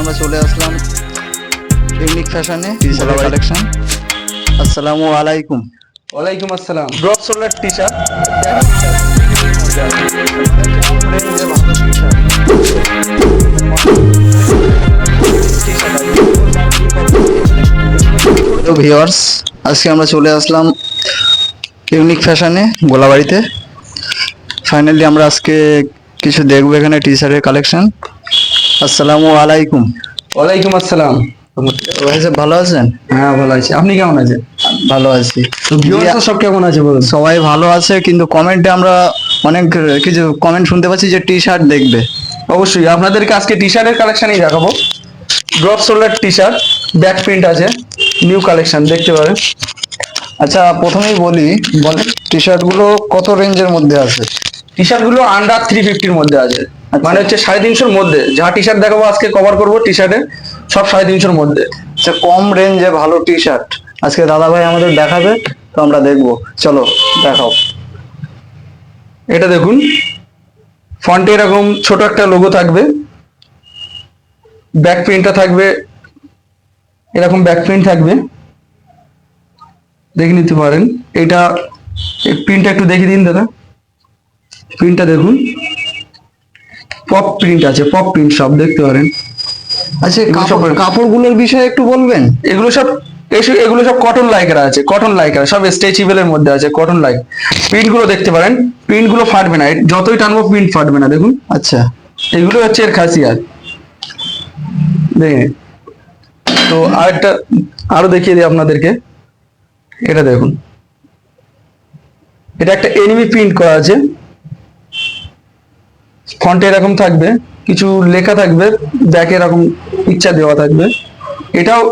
আমরা চলে আসলাম ইউনিক ফ্যাশনে কালেকশন আসসালামু আলাইকুম। ওয়ালাইকুম আসসালাম। Drop solar T shirt viewers আজকে আমরা চলে আসলাম ইউনিক ফ্যাশনে গোলাবাড়িতে। ফাইনালি আমরা আজকে কিছু দেখব এখানে টি শার্টের কালেকশন আসসালামু আলাইকুম। ওয়ালাইকুম আসসালাম। ভালো আছেন? হ্যাঁ ভালো আছি। আপনি কেমন আছেন? ভালো আছি। সব কেমন আছে বলুন? সবাই ভালো আছে কিন্তু কমেন্টে আমরা অনেক কিছু কমেন্ট শুনতে পাচ্ছি যে টি শার্ট দেখবে। অবশ্যই। আপনাদেরকে আজকে টি শার্টের কালেকশনই দেখাবো। Drop solar T shirt back print আছে। নিউ কালেকশন দেখতে পারেন। আচ্ছা প্রথমেই বলি বলেন টি শার্টগুলো কত রেঞ্জের মধ্যে আছে? টি শার্টগুলো আন্ডার থ্রি ফিফটির মধ্যে আছে। মানে হচ্ছে সাড়ে তিনশোর মধ্যে। যা টি শার্ট দেখাবো আজকে কভার করব টি শার্টে সব সাড়ে তিনশোর মধ্যে। আচ্ছা কম রেঞ্জে ভালো টি শার্ট আজকে দাদা ভাই আমাদের দেখাবে তো আমরা দেখব। চলো দেখাও। এটা দেখুন। ফন্টে এরকম ছোট একটা লোগো থাকবে। ব্যাক প্রিন্টটা থাকবে। এরকম ব্যাক প্রিন্ট থাকবে। দেখে নিতে পারেন। এটা প্রিন্টটা একটু দেখে দিন দাদা। প্রিন্টটা দেখুন। পপ প্রিন্ট আছে পপ প্রিন্ট সব দেখতে পারেন। আচ্ছা কাপড়গুলোর বিষয়ে একটু বলবেন? এগুলো সব এগুলো সব কটন লাইকার আছে কটন লাইকার সব স্ট্রেচেবলের মধ্যে আছে কটন লাইক প্রিন্টগুলো দেখতে পারেন প্রিন্টগুলো ফাটবে না যতই টানবো প্রিন্ট ফাটবে না দেখুন। আচ্ছা। এগুলো হচ্ছে এর খাসিয়াত। দেখে তো আরেকটা আরও দেখিয়ে দিই আপনাদেরকে। এটা দেখুন। এটা একটা এনিমি প্রিন্ট করা আছে। ফন্টে এরকম থাকবে কিছু লেখা থাকবে ব্যাক এরকম ইচ্ছা দেওয়া থাকবে। এটাও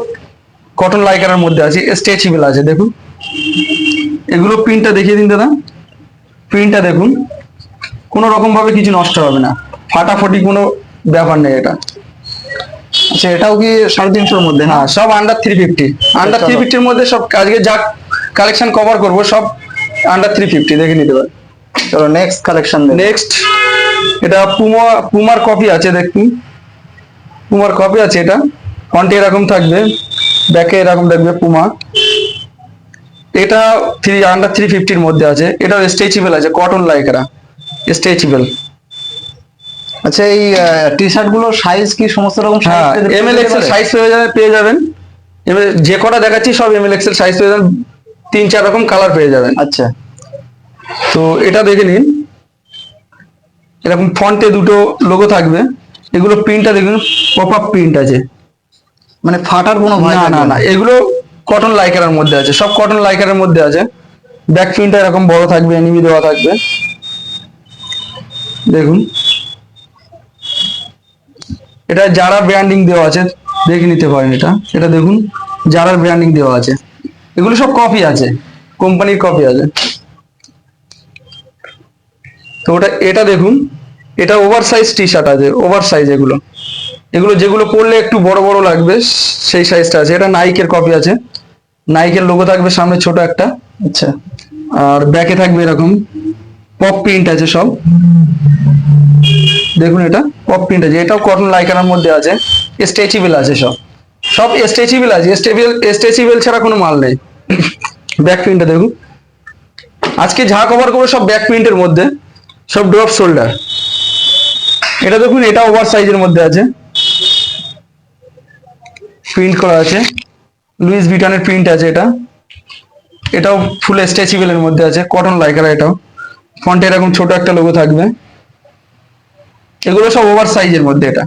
কটন লাইকারের মধ্যে আছে স্ট্রেচেবল আছে দেখুন। এগুলো প্রিন্টটা দেখিয়ে দিন দাদা। প্রিন্টটা দেখুন। কোনো রকম ভাবে কিছু নষ্ট হবে না। ফাটাফাটি কোনো ব্যাপার নেই এটা। আচ্ছা এটাও কি সাড়ে তিনশোর মধ্যে? হ্যাঁ সব under three fifty under. Three ফিফটির মধ্যে সব আজকে যা কালেকশন কভার করব সব আন্ডার থ্রি ফিফটি দেখে নিতে পারেন চলো নেক্সট কালেকশন নেক্সট এটা পুমা পুমার কপি আছে দেখুন। পুমার কপি আছে এটা। ফন্টে এরকম থাকবে ব্যাকে এরকম থাকবে পুমা এটা থ্রি আন্ডার থ্রি ফিফটির মধ্যে আছে। এটা স্ট্রেচেবল আছে কটন লাইকরা স্ট্রেচেবল আচ্ছা এই টি শার্টগুলো সাইজ কি সমস্ত রকম হ্যাঁ এম এল এক্সেল সাইজ পেয়ে যাবেন? পেয়ে যাবেন। এবার যে কটা দেখাচ্ছি সব এম এল এক্সেল সাইজ পেয়ে যাবেন। তিন চার রকম কালার পেয়ে যাবেন। আচ্ছা। তো এটা দেখে নিন। এরকম ফন্টে দুটো লোগো থাকবে। এগুলো প্রিন্টটা দেখুন পপ আপ প্রিন্ট আছে। মানে ফাটার কোনো ভয় না না না। এগুলো কটন লাইকারের মধ্যে আছে। সব কটন লাইকারের মধ্যে আছে। ব্যাক প্রিন্টটা এরকম বড় থাকবে এনিমি দেওয়া থাকবে। দেখুন। এটা যারা ব্র্যান্ডিং দেওয়া আছে। দেখে নিতে পারেন এটা। এটা দেখুন যারা ব্র্যান্ডিং দেওয়া আছে। এগুলো সব কপি আছে। কোম্পানির কপি আছে। তো ওটা, এটা দেখুন, এটা ওভার সাইজ টি শার্ট আছে ওভার সাইজ এগুলো। এগুলো যেগুলো পরলে একটু বড় বড় লাগবে, সেই সাইজটা আছে। এটা নাইকের কপি আছে। নাইকের লোগো থাকবে সামনে ছোট একটা। আচ্ছা। আর ব্যাকে থাকবে এরকম পপ প্রিন্ট আছে সব। দেখুন এটা পপ প্রিন্ট আছে। এটাও কটন লাইকারের মধ্যে আছে। স্ট্রেচেবল আছে সব। সব স্ট্রেচেবল আছে। স্টেবল স্ট্রেচেবল ছাড়া কোনো মাল নেই। ব্যাক প্রিন্টটা দেখুন। আজকে যা কভার করব সব ব্যাক প্রিন্টের মধ্যে। সব ড্রপ শোল্ডার এটা দেখুন এটা ওভার সাইজের মধ্যে আছে। প্রিন্ট করা আছে। লুইস ভিটানের প্রিন্ট আছে এটা। এটাও ফুল স্ট্রেচেবল এর মধ্যে আছে কটন লাইকার এটাও। ফন্টে এরকম ছোট একটা লোগো থাকবে। এগুলো সব ওভার সাইজের মধ্যে এটা।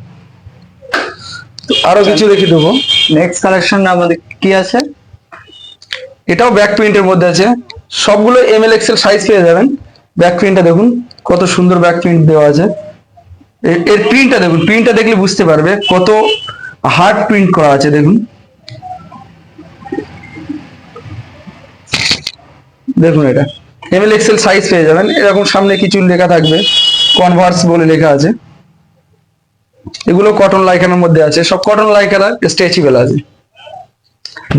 তো আরও কিছু দেখে দেবো। নেক্সট কালেকশন আমাদের কি আছে? এটাও ব্যাক প্রিন্টের মধ্যে আছে। সবগুলো এম এল এক্সেল সাইজ পেয়ে যাবেন। ব্যাক প্রিন্টটা দেখুন। কত সুন্দর ব্যাক প্রিন্ট দেওয়া আছে। এর প্রিন্টটা দেখুন প্রিন্টটা দেখলে বুঝতে পারবে কত হার্ড প্রিন্ট করা আছে, দেখুন। দেখুন এটা। এমএল এক্সেল সাইজ পেয়ে যাবেন, এরকম সামনে কিছু লেখা থাকবে কনভার্স বলে লেখা আছে। এগুলো কটন লাইকানের মধ্যে আছে, সব কটন লাইকার স্ট্রেচেবল আছে।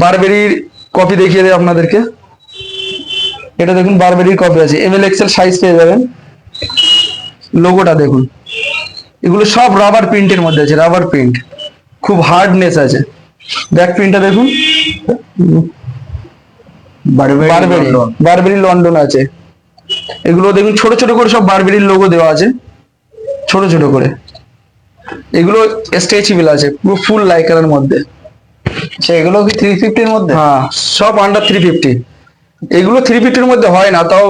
বারবেরির কপি দেখিয়ে দেয় আপনাদেরকে। এটা দেখুন বারবেরির কপি আছে। এম এল এক্সেল সাইজ পেয়ে যাবেন। লোগোটা দেখুন। এগুলো সব রাবার প্রিন্টের মধ্যে আছে রাবার প্রিন্ট খুব হার্ডনেস আছে। ব্যাক প্রিন্টটা দেখুন। Burberry Burberry London. আছে। এগুলো দেখুন ছোট ছোট করে সব বারবেরির লোগো দেওয়া আছে। ছোট ছোট করে। এগুলো স্ট্রেচেবল আছে পুরো ফুল লাইকারের মধ্যে। আচ্ছা এগুলো কি থ্রি ফিফটির মধ্যে? হ্যাঁ সব আন্ডার থ্রি ফিফটি এগুলো থ্রি ফিফটির মধ্যে হয় না তাও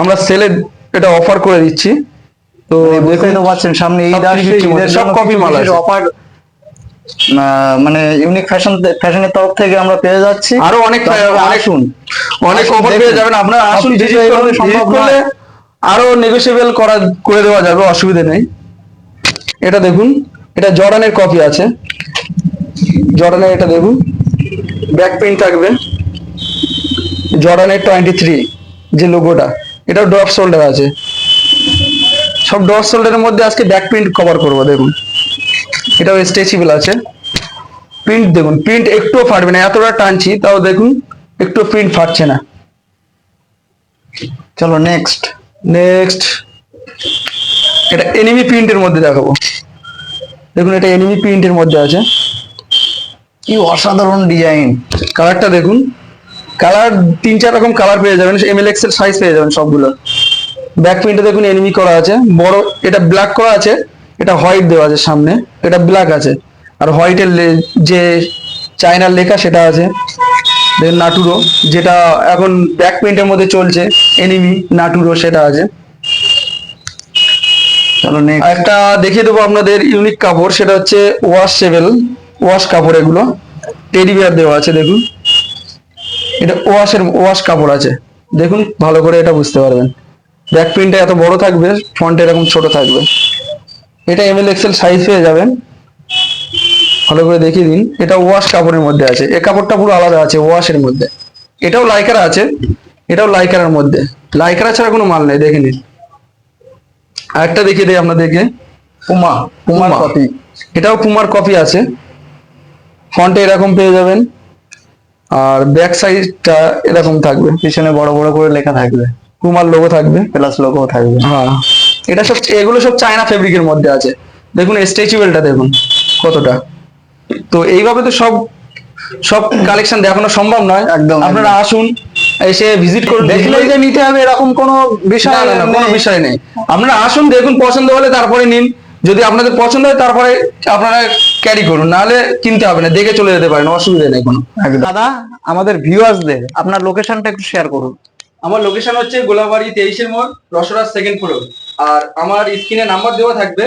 আমরা সেলে এটা অফার করে দিচ্ছি। তো বুঝতেই তো পারছেন সামনে ঈদ আসছে 350 ঈদের সব কিছু মাল আছে। অফার মানে ইউনিক ফ্যাশন ফ্যাশনের তরফ থেকে আমরা পেয়ে যাচ্ছি। আরও অনেক অনেক আসুন। অনেক অফার পেয়ে যাবেন। আপনারা আসুন ভিজিট সম্ভব হলে। আরও নেগোসিয়েবল করা করে দেওয়া যাবে অসুবিধা নেই। এটা দেখুন এটা জর্ডানের কপি আছে। জর্ডানের এটা দেখুন ব্যাক প্রিন্ট থাকবে। জর্ডানের টোয়েন্টি থ্রি যে লোগোটা এটাও ড্রপ শোল্ডার আছে। সব ড্রপ শোল্ডারের মধ্যে আজকে ব্যাক প্রিন্ট কভার করব, দেখুন। এটাও স্ট্রেচেবল আছে। প্রিন্ট দেখুন প্রিন্ট একটুও ফাটবে না, এতটা টানছি, তাও দেখুন, একটু প্রিন্ট ফাটছে না। চলো নেক্সট নেক্সট এটা এনিমি প্রিন্টের মধ্যে দেখাবো। দেখুন, এটা এনিমি প্রিন্টের মধ্যে আছে। কি অসাধারণ ডিজাইন কালারটা দেখুন। কালার তিন চার রকম কালার পেয়ে যাবেন। এমএল এক্সেল সাইজ পেয়ে যাবেন সবগুলো। ব্যাক প্রিন্টে দেখুন এনিমি করা আছে। বড় এটা ব্ল্যাক করা আছে। এটা হোয়াইট দেওয়া আছে সামনে। এটা ব্ল্যাক আছে। আর হোয়াইটের যে চায়নার লেখা সেটা আছে। দেখুন নাটুরো যেটা এখন ব্যাক প্রিন্টের মধ্যে চলছে। এনিমি নাটুরো সেটা আছে। একটা দেখিয়ে দেবো আপনাদের ইউনিক কাপড় সেটা হচ্ছে ওয়াশ শেভেল ওয়াশ কাপড় এগুলো। টেডি বিয়ার দেওয়া আছে দেখুন। এটা ওয়াশের ওয়াশ কাপড় আছে। দেখুন ভালো করে এটা বুঝতে পারবেন। ব্যাক প্রিন্টটা এত বড় থাকবে ফ্রন্ট এরকম ছোট থাকবে। এটা এম এল এক্সেল সাইজ পেয়ে যাবেন। ভালো করে দেখিয়ে দিন। এটা ওয়াশ কাপড়ের মধ্যে আছে। এই কাপড়টা পুরো আলাদা আছে ওয়াশের মধ্যে। এটাও লাইকারা আছে এটাও লাইকারার মধ্যে। লাইকারা ছাড়া কোনো মাল নেই দেখে নিন। আরেকটা দেখিয়ে দিই আপনাদেরকে। পুমা পুমার কপি এটাও পুমার কপি আছে। ফন্টে এরকম পেয়ে যাবেন। আর ব্যাক সাইডটা এরকম থাকবে পিছনে বড় বড় করে লেখা থাকবে। পুমার লোগো থাকবে। প্লাস লোগো থাকবে। হ্যাঁ। এটা সব এগুলো সব চায়না ফেব্রিকের মধ্যে আছে। দেখুন স্ট্রেচেবলটা দেখুন কতটা। তো এইভাবে তো সব সব কালেকশন দেখানো সম্ভব নয়। একদম, আপনারা আসুন এসে ভিজিট করুন দেখলেই যে নিতে হবে এরকম কোনো বিষয় না, কোনো বিষয় নেই। আপনারা আসুন দেখুন পছন্দ হলে তারপরে নিন। যদি আপনাদের পছন্দ হয় তারপরে আপনারা ক্যারি করুন নাহলে কিনতে হবে না দেখে চলে যেতে পারেন অসুবিধা নেই কোনো। দাদা আমাদের ভিউয়ার্সদের আপনার লোকেশনটা একটু শেয়ার করুন। আমার লোকেশন হচ্ছে গোলাবাড়ি তেইশের মোড় রসরাজ সেকেন্ড ফ্লোর আর আমার স্ক্রিনে নাম্বার দেওয়া থাকবে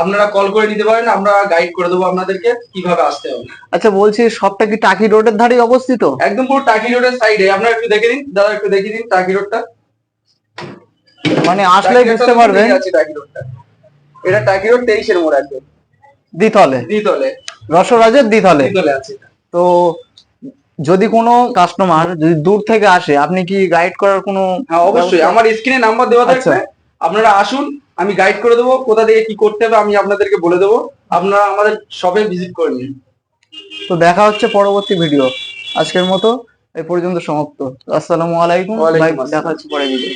আপনারা কল করে নিতে পারেন আমরা গাইড করে দেবো আপনাদেরকে কীভাবে আসতে হবে। আচ্ছা বলছি সবটা কি টাকি রোডের ধারেই অবস্থিত? একদম পুরো টাকি রোডের সাইডে আপনারা একটু দেখে দিন দাদা একটু দেখিয়ে দিন টাকি রোডটা। মানে আসলেই টাকি বুঝতে পারবেন। টাকি রোডটা? এটা টাকি রোড তেইশের মোড় একদম। দ্বিতলে। দ্বিতলে। রসরাজের দ্বিতলে। দ্বিতলে আছে তো যদি কোনো কাস্টমার যদি দূর থেকে আসে আপনি কি গাইড করার কোনো হ্যাঁ অবশ্যই। আমার স্ক্রিনে নাম্বার দেওয়া থাকবে। আচ্ছা। আপনারা আসুন আমি গাইড করে দেবো কোথা থেকে কি করতে হবে আমি আপনাদেরকে বলে দেবো। আপনারা আমাদের শপে ভিজিট করে নিন। তো দেখা হচ্ছে পরবর্তী ভিডিও আজকের মতো এই পর্যন্ত সমাপ্ত। আসসালামু আলাইকুম। দেখা হচ্ছে পরে ভিডিও